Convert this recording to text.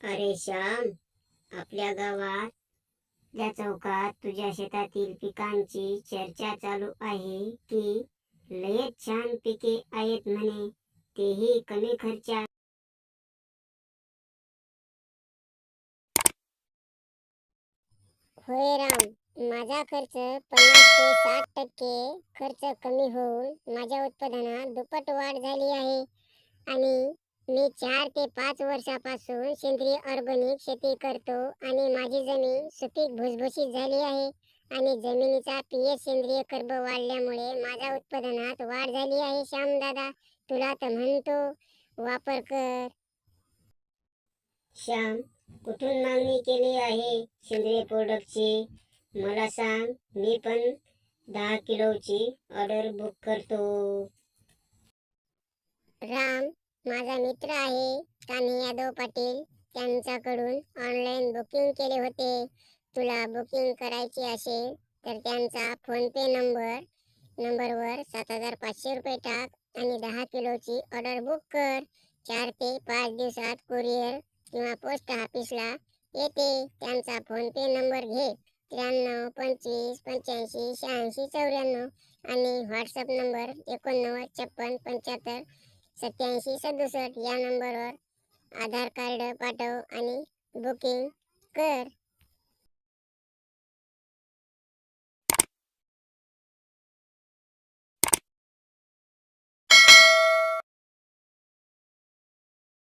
अरे श्याम आपल्या गावात त्या चौकात तुझ्या शेतातील पिकांची चर्चा चालू आहे की लयच छान पिके आहेत म्हणे तेही कमी खर्चात. होय राम माझा खर्च पन्नास ते साठ टक्के खर्च कमी होऊन माझ्या उत्पादनात दुप्पट वाढ झाली आहे. आणि मी चार ते पाच वर्षापासून सेंद्रिय ऑर्गॅनिक शेती करतो आणि माझी जमीन सुपीक भुसभुशीत झाली आहे आणि जमिनीचा पीएच सेंद्रिय कर्ब वाढल्यामुळे माझ्या उत्पादनात वाढ झाली आहे. श्यामदादा तुला तर म्हणतो वापर कर. श्याम कुठून मागणी केली आहे सेंद्रिय प्रोडक्टची मला सांग मी पण दहा किलोची ऑर्डर बुक करतो. राम माझा मित्र आहे कान्हे यादव पाटील. त्यांच्याकडून ऑनलाईन बुकिंग केले होते. तुला बुकिंग करायची असेल तर त्यांचा फोनपे नंबर नंबरवर सात हजार पाचशे रुपये टाक आणि दहा किलोची ऑर्डर बुक कर. चार ते पाच दिवसात कुरिअर किंवा पोस्ट ऑफिसला येते. त्यांचा फोनपे नंबर घे. त्र्याण्णव पंचवीस पंच्याऐंशी शहाऐंशी चौऱ्याण्णव आणि व्हॉट्सअप नंबर एकोणनव्वद छप्पन पंच्याहत्तर सत्याऐंशी सदुसष्ट या नंबरवर आधार कार्ड पाठव आणि बुकिंग कर.